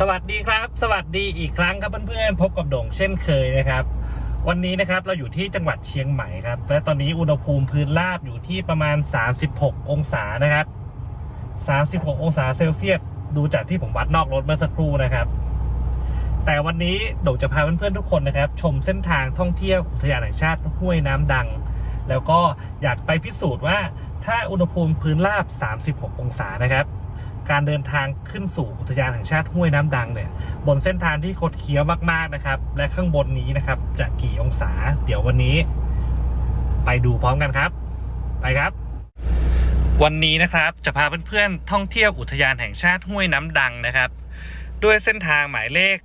สวัสดีครับ สวัสดีอีกครั้งครับเพื่อนๆพบกับโด่งเช่นเคยนะครับ วันนี้นะครับเราอยู่ที่จังหวัดเชียงใหม่ครับ และตอนนี้อุณหภูมิพื้นราบอยู่ที่ประมาณ 36 องศานะครับ 36 องศาเซลเซียสดูจากที่ผมวัดนอกรถเมื่อสักครู่นะครับ แต่วันนี้โด่งจะพาเพื่อนๆทุกคนนะครับ ชมเส้นทางท่องเที่ยวอุทยานแห่งชาติห้วยน้ำดัง แล้วก็อยากไปพิสูจน์ว่าถ้าอุณหภูมิพื้นราบ 36 องศานะครับ การเดินทางขึ้นสู่อุทยานแห่งชาติห้วยน้ำดังเนี่ยบนเส้นทางที่คดเคี้ยวมากๆนะครับ และข้างบนนี้นะครับ จะกี่องศา เดี๋ยววันนี้ ไปดูพร้อมกันครับ ไปครับ วันนี้นะครับจะพาเพื่อนๆท่องเที่ยวอุทยานแห่งชาติห้วยน้ำดังนะครับ ด้วยเส้นทางหมายเลข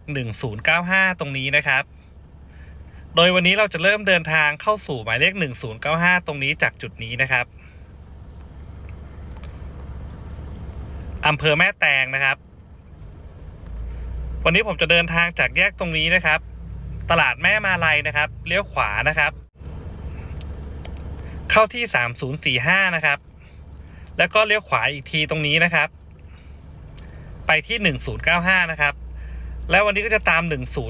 1095 ตรงนี้นะครับโดยวันนี้เราจะเริ่มเดินทางเข้าสู่หมายเลข 1095 ตรงนี้จากจุดนี้นะครับ อำเภอแม่แตงนะครับ วันนี้ผมจะเดินทางจากแยกตรงนี้นะครับ ตลาดแม่มาลัยนะครับ เลี้ยวขวานะครับ เข้าที่ 3045 นะครับ แล้วก็เลี้ยวขวาอีกทีตรงนี้นะครับ ไปที่ 1095 นะครับ แล้ววันนี้ก็จะตาม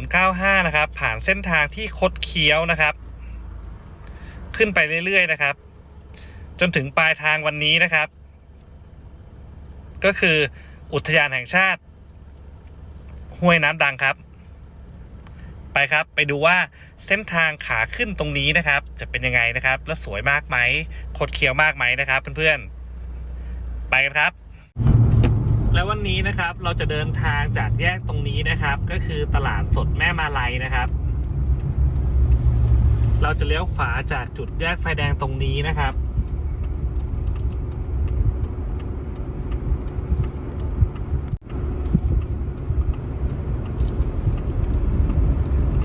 1095 นะครับ ผ่านเส้นทางที่คดเคี้ยวนะครับ ขึ้นไปเรื่อยๆนะครับ จนถึงปลายทางวันนี้นะครับ ก็คืออุทยานแห่งชาติ ห้วยน้ำดังครับ ไปครับไปดูว่าเส้นทางขาขึ้นตรงนี้นะครับ จะเป็นยังไงนะครับ และสวยมากไหมคดเคี้ยวมากไหมนะครับเพื่อนๆ ไปกันครับ แล้ววันนี้นะครับเราจะเดินทางจากแยกตรงนี้นะครับ ก็คือตลาดสดแม่มาลัยนะครับ เราจะเลี้ยวขวาจากจุดแยกไฟแดงตรงนี้นะครับ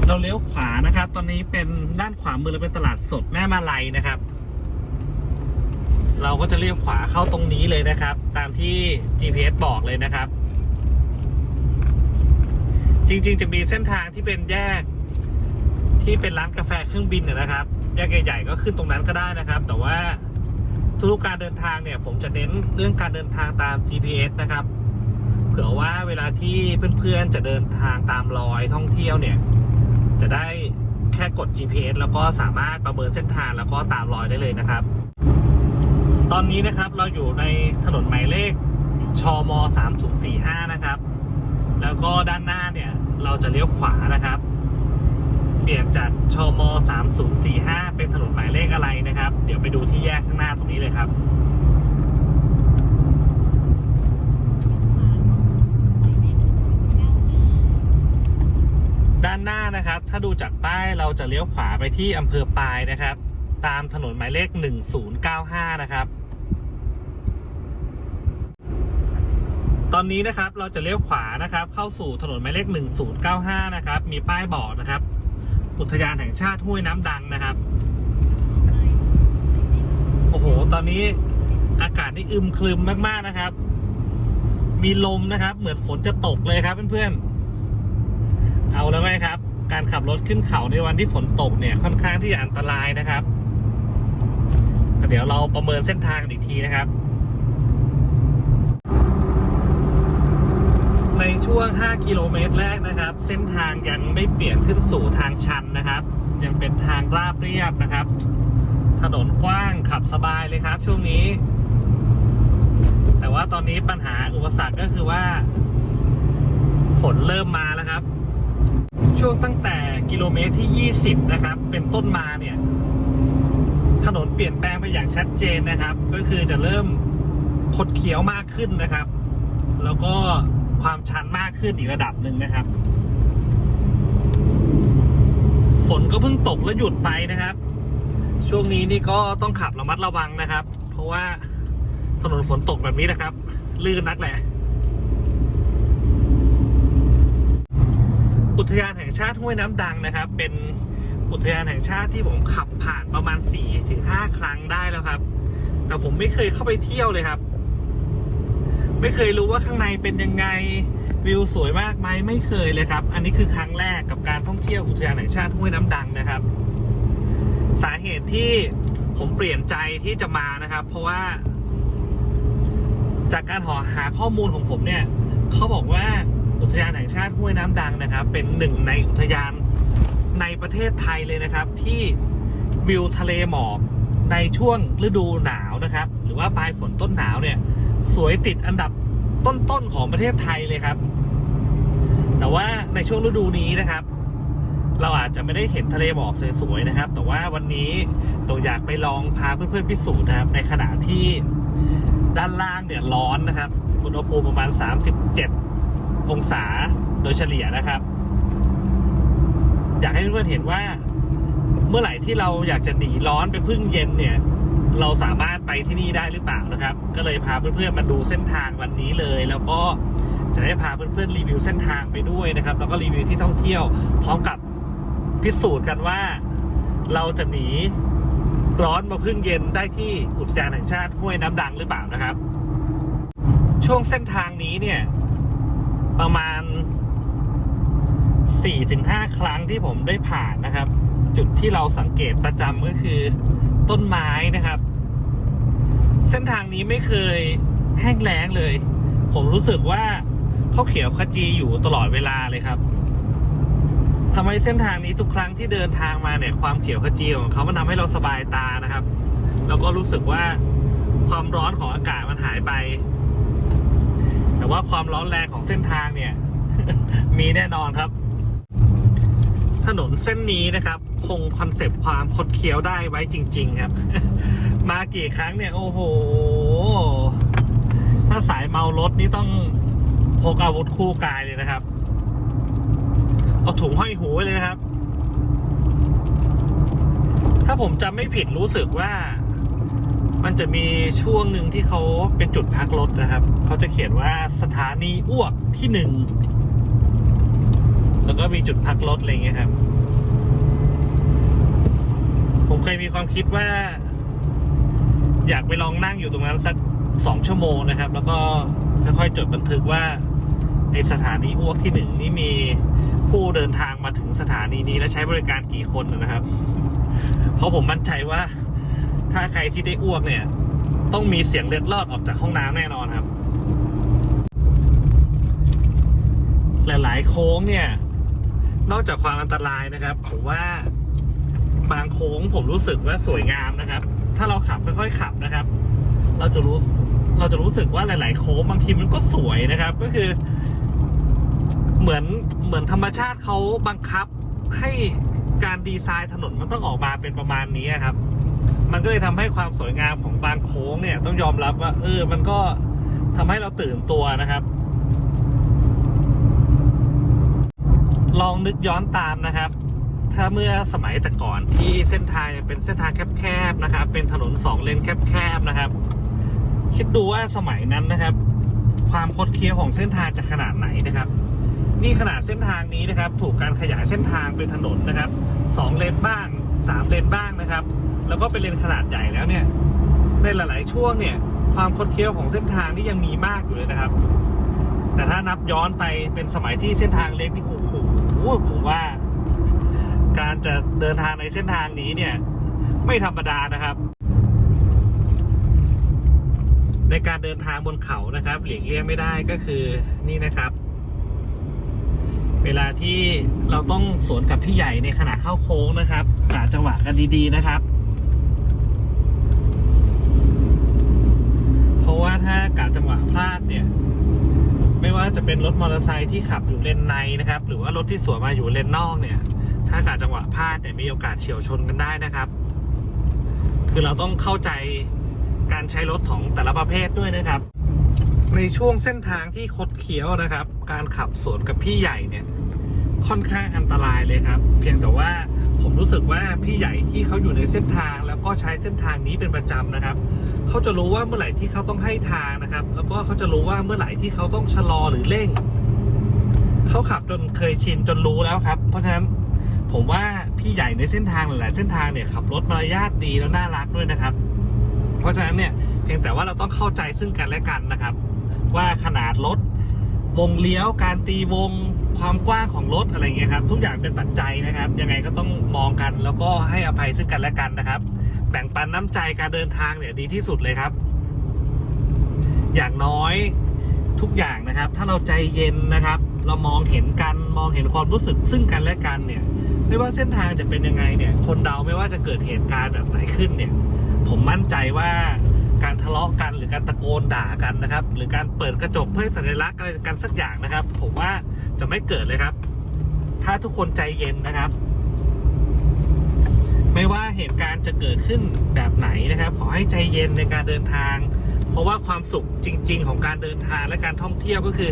เราเลี้ยวขวานะครับ ตอนนี้เป็นด้านขวามือเราเป็นตลาดสดแม่มาลัยนะครับ เราก็จะเลี้ยวขวาเข้าตรงนี้เลยนะครับ ตามที่ GPS บอกเลยนะครับ จริงๆ จะมีเส้นทางที่เป็นแยก ที่เป็นร้านกาแฟเครื่องบินนะนะครับ แยกใหญ่ๆก็ขึ้นตรงนั้นก็ได้นะครับ แต่ว่าทุกการเดินทางเนี่ย ผมจะเน้นเรื่องการเดินทางตาม GPS นะครับ เผื่อว่าเวลาที่เพื่อนๆจะเดินทางตามรอยท่องเที่ยวเนี่ย จะได้แค่กด GPS แล้วก็สามารถประเมินเส้นทางแล้วก็ตามรอยได้เลยนะครับ ตอนนี้นะครับเราอยู่ในถนนหมายเลขชม3045 นะครับ แล้วก็ด้านหน้าเนี่ยเราจะเลี้ยวขวานะครับ เปลี่ยนจากชม3045 เป็นถนนหมายเลขอะไรนะครับ เดี๋ยวไปดูที่แยกข้างหน้าตรงนี้เลยครับ ด้านหน้านะครับ ถ้าดูจากป้ายเราจะเลี้ยวขวาไปที่อำเภอปายนะครับ ตามถนนหมายเลข 1095 นะครับ ตอนนี้นะครับเราจะเลี้ยวขวานะครับ เข้าสู่ถนนหมายเลข 1095 นะครับ มีป้ายบอกนะครับ อุทยานแห่งชาติห้วยน้ำดังนะครับ โอ้โห ตอนนี้อากาศนี่อึมครึมมากๆนะครับ มีลมนะครับ เหมือนฝนจะตกเลยครับเพื่อนๆ เอาแล้วไหมครับ การขับรถขึ้นเขาในวันที่ฝนตกเนี่ยค่อนข้างที่จะอันตรายนะครับเดี๋ยวเราประเมินเส้นทางอีกทีนะครับ ในช่วง 5 กิโลเมตรแรกนะครับ เส้นทางยังไม่เปลี่ยนขึ้นสู่ทางชันนะครับ ยังเป็นทางราบเรียบนะครับ ถนนกว้างขับสบายเลยครับ ช่วงนี้ แต่ว่าตอนนี้ปัญหาอุปสรรคก็คือว่า ฝนเริ่มมาแล้วครับ ช่วงตั้งแต่กิโลเมตรที่ 20 นะครับ เป็นต้นมาเนี่ย ถนนเปลี่ยนแปลงไปอย่างชัดเจนนะครับ ก็คือจะเริ่มคดเคี้ยวมากขึ้นนะครับ แล้วก็ความชันมากขึ้นอีกระดับหนึ่งนะครับ ฝนก็เพิ่งตกแล้วหยุดไปนะครับ ช่วงนี้นี่ก็ต้องขับระมัดระวังนะครับ เพราะว่าถนนฝนตกแบบนี้นะครับ ลื่นนักแหละ อุทยานแห่งชาติห้วยน้ำดังนะครับ เป็นอุทยานแห่งชาติที่ผมขับผ่านประมาณ4ถึง5ครั้งได้แล้วครับ แต่ผมไม่เคยเข้าไปเที่ยวเลยครับ ไม่เคยรู้ว่าข้างในเป็นยังไงวิวสวยมากไหมไม่เคยเลยครับ อันนี้คือครั้งแรกกับการท่องเที่ยวอุทยานแห่งชาติห้วยน้ำดังนะครับ สาเหตุที่ผมเปลี่ยนใจที่จะมานะครับ เพราะว่า จากการหอหาข้อมูลของผมเนี่ยเขาบอกว่า อุทยานแห่งชาติห้วยน้ำดังนะครับ เป็นหนึ่งในอุทยานในประเทศไทยเลยนะครับ ที่วิวทะเลหมอกในช่วงฤดูหนาวนะครับ หรือว่าปลายฝนต้นหนาวเนี่ยสวยติดอันดับต้นๆของประเทศไทยเลยครับ แต่ว่าในช่วงฤดูนี้นะครับ เราอาจจะไม่ได้เห็นทะเลหมอกสวยๆนะครับ แต่ว่าวันนี้ตัวอยากไปลองพาเพื่อนๆพิสูจน์นะครับ ในขณะที่ด้านล่างเนี่ยร้อนนะครับอุณหภูมิประมาณ 37 องศาโดยเฉลี่ยนะครับ อยากให้เพื่อนๆเห็นว่าเมื่อไหร่ที่เราอยากจะหนีร้อนไปพึ่งเย็นเนี่ย เราสามารถไปที่นี่ได้หรือเปล่านะครับ ก็เลยพาเพื่อนๆมาดูเส้นทางวันนี้เลย แล้วก็จะได้พาเพื่อนๆรีวิวเส้นทางไปด้วยนะครับ แล้วก็รีวิวที่ท่องเที่ยวพร้อมกับพิสูจน์กันว่าเราจะหนีร้อนมาพึ่งเย็นได้ที่อุทยานแห่งชาติห้วยน้ำดังหรือเปล่านะครับ ช่วงเส้นทางนี้เนี่ย ประมาณ4-5ครั้งที่ผมได้ผ่านนะครับ จุดที่เราสังเกตประจำก็คือต้นไม้นะครับ เส้นทางนี้ไม่เคยแห้งแล้งเลย ผมรู้สึกว่าเขาเขียวขจีอยู่ตลอดเวลาเลยครับทำให้เส้นทางนี้ทุกครั้งที่เดินทางมาเนี่ยความเขียวขจีของเขามันทำให้เราสบายตานะครับ แล้วก็รู้สึกว่าความร้อนของอากาศมันหายไป แต่ว่าความร้อนแรงของเส้นทางเนี่ย มีแน่นอนครับ ถนนเส้นนี้นะครับ คงคอนเซปต์ความคดเคี้ยวได้ไว้จริง ๆ ครับ มากี่ครั้งเนี่ย โอ้โห ถ้าสายเมารถนี่ต้องพกอาวุธคู่กายเลยนะครับ เอาถุงห้อยหูไว้เลยนะครับ ถ้าผมจำไม่ผิดรู้สึกว่า มันจะมีช่วงหนึ่งที่เขาเป็นจุดพักรถนะครับ เขาจะเขียนว่าสถานีอ้วกที่หนึ่ง แล้วก็มีจุดพักรถอะไรเงี้ยครับ ผมเคยมีความคิดว่า อยากไปลองนั่งอยู่ตรงนั้นสักสองชั่วโมงนะครับ แล้วก็ค่อยๆจดบันทึกว่าในสถานีอ้วกที่หนึ่งนี่มีผู้เดินทางมาถึงสถานีนี้และใช้บริการกี่คนนะครับ เพราะผมมั่นใจว่า ถ้าใครที่ได้อ้วกเนี่ย ต้องมีเสียงเล็ดลอดออกจากห้องน้ำแน่นอนครับ หลาย ๆ โค้งเนี่ย นอกจากความอันตรายนะครับผมว่าบางโค้งผมรู้สึกว่าสวยงามนะครับ ถ้าเราขับค่อยๆขับนะครับ เราจะรู้เราจะรู้สึกว่าหลาย ๆ โค้งบางทีมันก็สวยนะครับ ก็คือ เหมือนเหมือนธรรมชาติเขาบังคับให้การดีไซน์ถนนมันต้องออกมาเป็นประมาณนี้ครับ มันก็เลยทำให้ความสวยงามของบางโค้งเนี่ย ต้องยอมรับว่า เออ มันก็ทำให้เราตื่นตัวนะครับ ลองนึกย้อนตามนะครับ ถ้าเมื่อสมัยแต่ก่อนที่เส้นทางยังเป็นเส้นทางแคบๆนะครับ เป็นถนนสองเลนแคบๆนะครับ คิดดูว่าสมัยนั้นนะครับ ความคดเคี้ยวของเส้นทางจะขนาดไหนนะครับนี่ขนาดเส้นทางนี้นะครับ ถูกการขยายเส้นทางเป็นถนนนะครับสองเลนบ้างสามเลนบ้างนะครับ แล้วก็เป็นเลนขนาดใหญ่แล้วเนี่ยในหลาย ๆ ช่วงเนี่ย ความคดเคี้ยวของเส้นทางนี่ยังมีมากอยู่เลยนะครับ แต่ถ้านับย้อนไปเป็นสมัยที่เส้นทางเล็กนี่โอ้โหผมว่า การจะเดินทางในเส้นทางนี้เนี่ย ไม่ธรรมดานะครับ ในการเดินทางบนเขานะครับ หลีกเลี่ยงไม่ได้ก็คือนี่นะครับเวลาที่เราต้องสวนกับพี่ใหญ่ในขณะเข้าโค้งนะครับกะจังหวะกันดีๆนะครับ เพ ราะว่าถ้ากะจังหวะพลาดเนี่ย ไม่ว่าจะเป็นรถมอเตอร์ไซค์ที่ขับอยู่เลนในนะครับ หรือว่ารถที่สวนมาอยู่เลนนอกเนี่ย ถ้ากะจังหวะพลาดเนี่ยมีโอกาสเฉียวชนกันได้นะครับ คือเราต้องเข้าใจการใช้รถของแต่ละประเภทด้วยนะครับ ในช่วงเส้นทางที่คดเคี้ยวนะครับ การขับสวนกับพี่ใหญ่เนี่ยค่อนข้างอันตรายเลยครับ เพียงแต่ว่า ผมรู้สึกว่าพี่ใหญ่ที่เขาอยู่ในเส้นทาง แล้วก็ใช้เส้นทางนี้เป็นประจำนะครับเขาจะรู้ว่าเมื่อไหร่ที่เขาต้องให้ทางนะครับ แล้วก็เขาจะรู้ว่าเมื่อไหร่ที่เขาต้องชะลอหรือเร่งเขาขับจนเคยชินจนรู้แล้วครับ เพราะฉะนั้นผมว่าพี่ใหญ่ในเส้นทางหลายๆเส้นทางเนี่ยขับรถมารยาทดีแล้วน่ารักด้วยนะครับ เพราะฉะนั้นเนี่ยเพียงแต่ว่าเราต้องเข้าใจซึ่งกันและกันนะครับ ว่าขนาดรถวงเลี้ยวการตีวง ความกว้างของรถอะไรเงี้ยครับ ทุกอย่างเป็นปัจจัยนะครับ ยังไงก็ต้องมองกันแล้วก็ให้อภัยซึ่งกันและกันนะครับ แบ่งปันน้ำใจการเดินทางเนี่ยดีที่สุดเลยครับ อย่างน้อยทุกอย่างนะครับ ถ้าเราใจเย็นนะครับ เรามองเห็นกันมองเห็นความรู้สึกซึ่งกันและกันเนี่ย ไม่ว่าเส้นทางจะเป็นยังไงเนี่ย คนเราไม่ว่าจะเกิดเหตุการณ์แบบไหนขึ้นเนี่ย ผมมั่นใจว่าการทะเลาะกันหรือการตะโกนด่ากันนะครับ หรือการเปิดกระจกเพื่อสัญลักษณ์อะไรกันสักอย่างนะครับ ผมว่า จะไม่เกิดเลยครับ ถ้าทุกคนใจเย็นนะครับ ไม่ว่าเหตุการณ์จะเกิดขึ้นแบบไหนนะครับ ขอให้ใจเย็นในการเดินทาง เพราะว่าความสุขจริง ๆ ของการเดินทางและการท่องเที่ยวก็คือ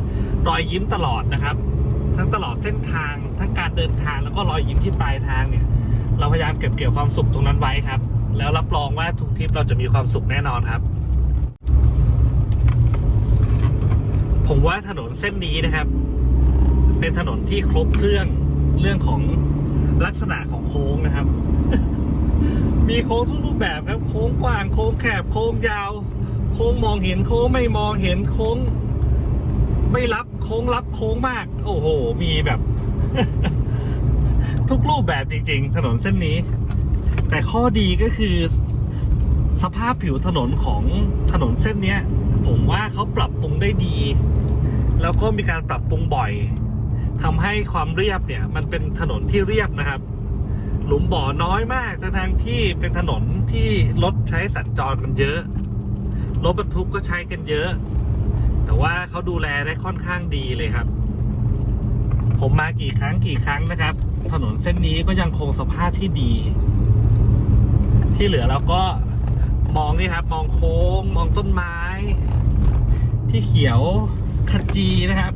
รอยยิ้มตลอดนะครับ ทั้งตลอดเส้นทาง ทั้งการเดินทางแล้วก็รอยยิ้มที่ปลายทางเนี่ย เราพยายามเก็บเกี่ยวความสุขตรงนั้นไว้ครับ แล้วรับรองว่าทุกทริปเราจะมีความสุขแน่นอนครับผมว่าถนนเส้นนี้นะครับ เป็นถนนที่ครบเครื่องเรื่องของลักษณะของโค้งนะครับ มีโค้งทุกรูปแบบครับ โค้งกว้างโค้งแคบโค้งยาว โค้งมองเห็นโค้งไม่มองเห็นโค้ง ไม่รับโค้งรับโค้งมาก โอ้โห มีแบบ ทุกรูปแบบจริง ๆ ถนนเส้นนี้ แต่ข้อดีก็คือสภาพผิวถนนของถนนเส้นนี้ผมว่าเขาปรับปรุงได้ดี แล้วก็มีการปรับปรุงบ่อย ทำให้ความเรียบเนี่ย มันเป็นถนนที่เรียบนะครับ หลุมบ่อน้อยมากทั้งที่เป็นถนนที่รถใช้สัญจรกันเยอะรถบรรทุกก็ใช้กันเยอะ แต่ว่าเขาดูแลได้ค่อนข้างดีเลยครับ ผมมากี่ครั้งกี่ครั้งนะครับ ถนนเส้นนี้ก็ยังคงสภาพที่ดี ที่เหลือเราก็มองนี่ครับ มองโค้ง มองต้นไม้ ที่เขียวขจีนะครับ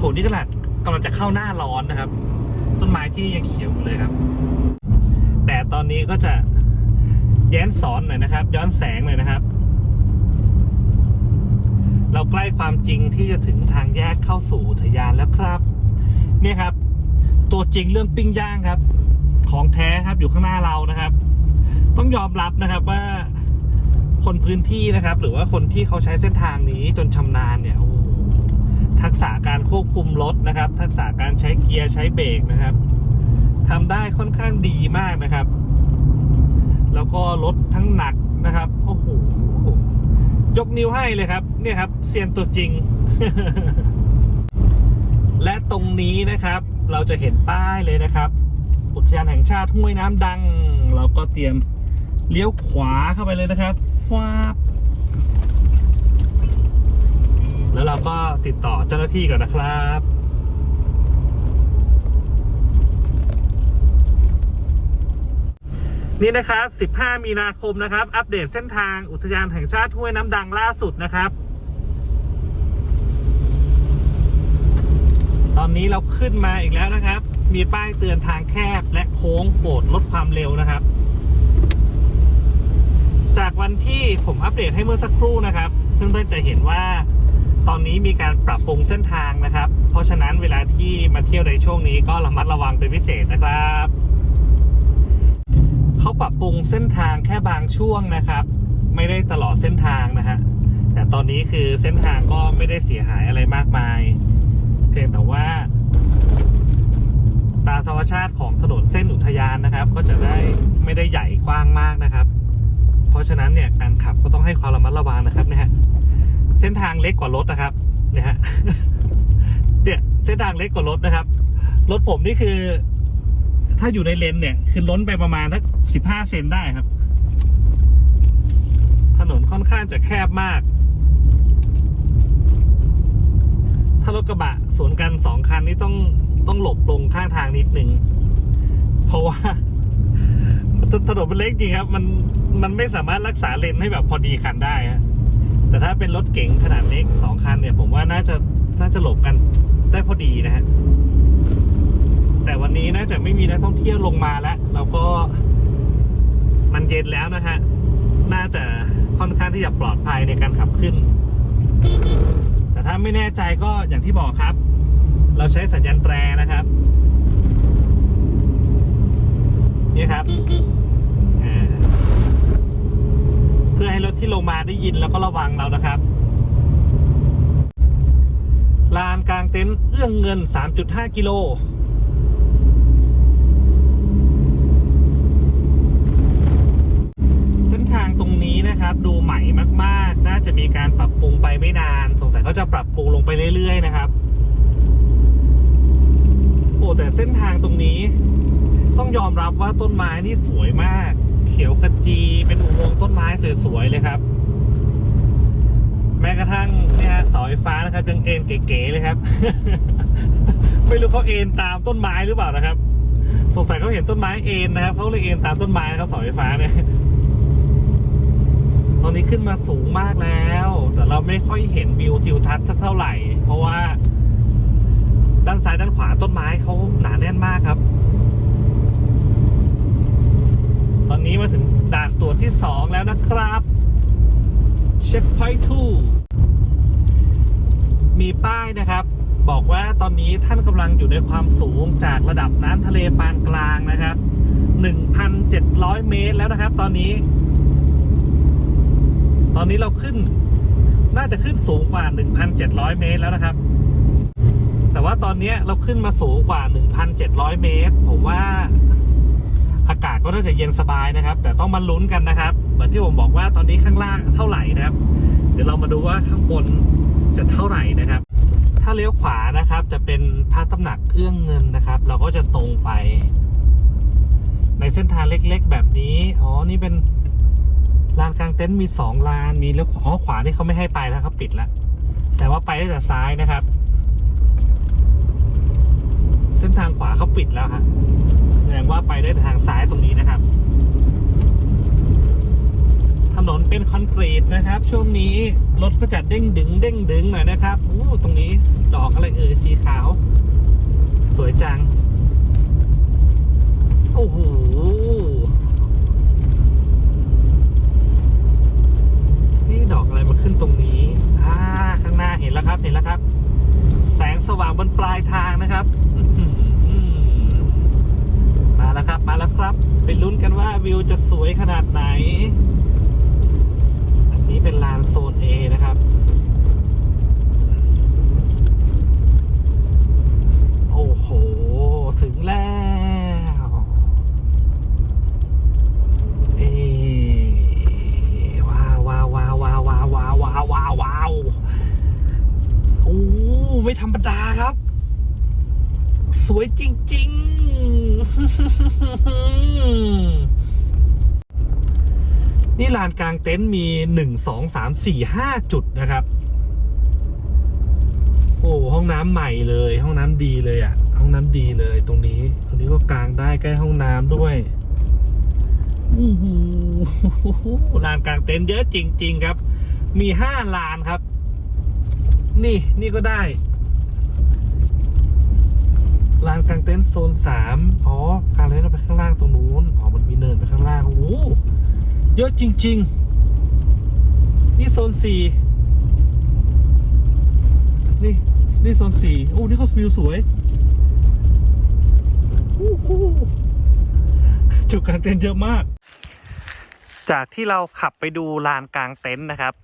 โหนี่ขนาดกำลังจะเข้าหน้าร้อนนะครับ ต้นไม้ที่ยังเขียวเลยครับ แต่ตอนนี้ก็จะแย้นสอนหน่อยนะครับ ย้อนแสงหน่อยนะครับ เราใกล้ความจริงที่จะถึงทางแยกเข้าสู่อุทยานแล้วครับ เนี่ยครับ ตัวจริงเรื่องปิ้งย่างครับ ของแท้ครับอยู่ข้างหน้าเรานะครับ ต้องยอมรับนะครับว่าคนพื้นที่นะครับ หรือว่าคนที่เขาใช้เส้นทางนี้จนชำนาญเนี่ยโอ้โห ทักษะการควบคุมรถนะครับ ทักษะการใช้เกียร์ใช้เบรกนะครับทำได้ค่อนข้างดีมากนะครับ แล้วก็รถทั้งหนักนะครับโอ้โหยกนิ้วให้เลยครับ เนี่ยครับเซียนตัวจริง และตรงนี้นะครับ เราจะเห็นป้ายเลยนะครับอุทยานแห่งชาติห้วยน้ำดัง เราก็เตรียมเลี้ยวขวาเข้าไปเลยนะครับฟาบ แล้วเราก็ติดต่อเจ้าหน้าที่ก่อนนะครับ นี่นะครับ 15 มีนาคมนะครับ อัปเดตเส้นทางอุทยานแห่งชาติห้วยน้ำดังล่าสุดนะครับ ตอนนี้เราขึ้นมาอีกแล้วนะครับ มีป้ายเตือนทางแคบและโค้งโปรดลดความเร็วนะครับ จากวันที่ผมอัปเดตให้เมื่อสักครู่นะครับ เพื่อนๆจะเห็นว่า ตอนนี้มีการปรับปรุงเส้นทางนะครับ เพราะฉะนั้นเวลาที่มาเที่ยวในช่วงนี้ก็ระมัดระวังเป็นพิเศษนะครับเขาปรับปรุงเส้นทางแค่บางช่วงนะครับ ไม่ได้ตลอดเส้นทางนะฮะแต่ตอนนี้คือเส้นทางก็ไม่ได้เสียหายอะไรมากมาย เพียงแต่ว่า ตามธรรมชาติของถนนเส้นอุทยานนะครับ ก็จะได้ไม่ได้ใหญ่กว้างมากนะครับ เพราะฉะนั้นเนี่ยการขับก็ต้องให้ความระมัดระวังนะครับนี่ยฮะ เส้นทางเล็กกว่ารถนะครับเนี่ยฮะเนี่ยเส้นทางเล็กกว่ารถนะครับ รถผมนี่คือ ถ้าอยู่ในเลนเนี่ย คือล้นไปประมาณสักสิบห้าเซนได้ครับ ถนนค่อนข้างจะแคบมาก ถ้ารถกระบะสวนกันสองคันนี่ต้องต้องหลบลงข้างทางนิดนึงเพราะว่าถถนนมันเล็กจริงครับ มันมันไม่สามารถรักษาเลนให้แบบพอดีคันได้ฮะ แต่ถ้าเป็นรถเก๋งขนาดเล็กสองคันเนี่ย ผมว่าน่าจะน่าจะหลบกันได้พอดีนะฮะแต่วันนี้น่าจะไม่มีนักท่องเที่ยวลงมาแล้วแล้วก็มันเย็นแล้วนะฮะน่าจะค่อนข้างที่จะปลอดภัยในการขับขึ้น แต่ถ้าไม่แน่ใจก็อย่างที่บอกครับ เราใช้สัญญาณแตรนะครับ นี่ครับอ่าเพื่อให้รถที่ลงมาได้ยินแล้วก็ระวังเรานะครับลานกลางเต็นท์เอื้องเงิน 3.5 กิโลเส้นทางตรงนี้นะครับ ดูใหม่มากๆ น่าจะมีการปรับปรุงไปไม่นาน สงสัยเขาจะปรับปรุงลงไปเรื่อย ๆ นะครับ โอ้แต่เส้นทางตรงนี้ ต้องยอมรับว่าต้นไม้นี่สวยมาก ขียวขจี เป็นอุโมงค์ต้นไม้สวยๆเลยครับ แม้กระทั่งเนี่ยเสาไฟฟ้านะครับยังเอ็นเก๋ๆเลยครับ ไม่รู้เขาเอ็นตามต้นไม้หรือเปล่านะครับสงสัยเขาเห็นต้นไม้เอ็นนะครับเขาเลยเอ็นตามต้นไม้นะครับเสาไฟฟ้าเนี่ยตอนนี้ขึ้นมาสูงมากแล้ว แต่เราไม่ค่อยเห็นวิวทิวทัศน์สักเท่าไหร่ เพราะว่า ด้านซ้ายด้านขวาต้นไม้เขาหนาแน่นมากครับ ตอนนี้มาถึงด่านตรวจที่สองแล้วนะครับเช็คพอยต์ทูมีป้ายนะครับ บอกว่าตอนนี้ท่านกำลังอยู่ในความสูงจากระดับน้ำทะเลปานกลางนะครับ 1,700 เมตรแล้วนะครับตอนนี้ ตอนนี้เราขึ้น น่าจะขึ้นสูงกว่า 1,700 เมตรแล้วนะครับ แต่ว่าตอนนี้เราขึ้นมาสูงกว่า 1,700 เมตร ผมว่า อากาศก็น่าจะเย็นสบายนะครับ แต่ต้องมาลุ้นกันนะครับ เหมือนที่ผมบอกว่าตอนนี้ข้างล่างเท่าไหร่นะครับ เดี๋ยวเรามาดูว่าข้างบนจะเท่าไหร่นะครับ ถ้าเลี้ยวขวานะครับจะเป็นพระตำหนักเอื้องเงินนะครับ เราก็จะตรงไป ในเส้นทางเล็กๆ แบบนี้อ๋อนี่เป็นลานกลางเต็นท์มีสองลานมีเลี้ยวอ๋อขวาที่เขาไม่ให้ไปแล้วเขาปิดแล้วแต่ว่าไปได้แต่ซ้ายนะครับ เส้นทางขวาเขาปิดแล้วฮะแส ดงว่าไปได้ทางซ้ายตรงนี้นะครับ ถนนเป็นคอนกรีตนะครับ ช่วงนี้รถก็จะเด้งดึงเด้งดึงหน่อยนะครับอู้ตรงนี้ดอกอะไรเอ่ยสีขาว สวยจัง โอ้โหนี่ดอกอะไรมาขึ้นตรงนี้อ่าข้างหน้าเห็นแล้วครับเห็นแล้วครับ แสงสว่างบนปลายทางนะครับ แล้วครับ มาแล้วครับ ไปลุ้นกันว่าวิวจะสวยขนาดไหน อันนี้เป็นลานโซน A นะครับ ลานกลางเต็นท์มีหนึ่งสองสามสี่ห้าจุดนะครับ โอ้ห้องน้ำใหม่เลย ห้องน้ำดีเลยอะ่ะ ห้องน้ำดีเลยตรงนี้ ตรงนี้ก็กลางได้ใกล้ห้องน้ำด้วยอู้หูลานกลางเต็นท์เยอะจริง ๆ ครับ มีห้าลานครับ นี่นี่ก็ได้ลานกลางเต็นท์โซนสามอ๋อ กางเต็นเราไปข้างล่างตรงนู้น อ๋อ มันมีเนินไปข้างล่าง โอ้ เยอะจริง ๆ นี่โซนสี่นี่ นี่โซนสี่โอ้ นี่ก็วิวสวยจุดกลางเต็นท์เยอะมาก จากที่เราขับไปดูลานกลางเต็นท์นะครับ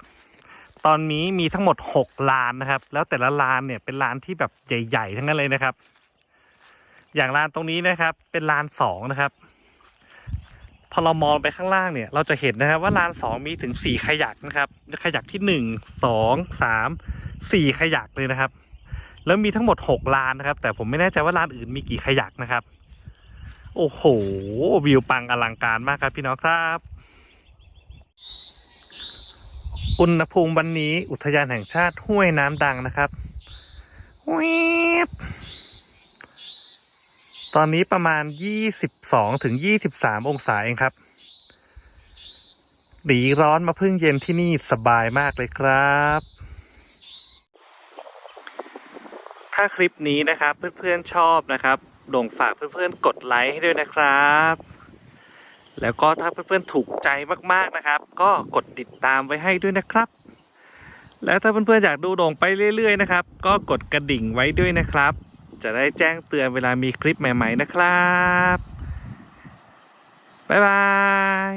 ตอนนี้มีทั้งหมด 6 ลานนะครับ แล้วแต่ละลานเนี่ยเป็นลานที่แบบใหญ่ ๆ ทั้งนั้นเลยนะครับ อย่างลานตรงนี้นะครับ เป็นลานสองนะครับ อเรามองไปข้างล่างเนี่ยเราจะเห็นนะครับว่าลานสองมีถึงสี่ขยักนะครับขยักที่หนึ่งสองสามสี่ขยักเลยนะครับ แล้วมีทั้งหมดหกลานนะครับ แต่ผมไม่แน่ใจว่าลานอื่นมีกี่ขยักนะครับ โอ้โห วิวปังอลังการมากครับพี่น้องครับ อุณหภูมิวันนี้อุทยานแห่งชาติห้วยน้ำดังนะครับแวบ ตอนนี้ประมาณ22ถึง23องศาเองครับหนีร้อนมาพึ่งเย็นที่นี่สบายมากเลยครับ ถ้าคลิปนี้นะครับเพื่อนๆชอบนะครับโด่งฝากเพื่อนๆกดไลค์ให้ด้วยนะครับ แล้วก็ถ้าเพื่อนๆถูกใจมากๆนะครับ ก็กดติดตามไว้ให้ด้วยนะครับ แล้วถ้าเพื่อนๆอยากดูโด่งไปเรื่อยๆนะครับ ก็กดกระดิ่งไว้ด้วยนะครับ จะได้แจ้งเตือนเวลามีคลิปใหม่ ๆ นะครับ บ๊ายบาย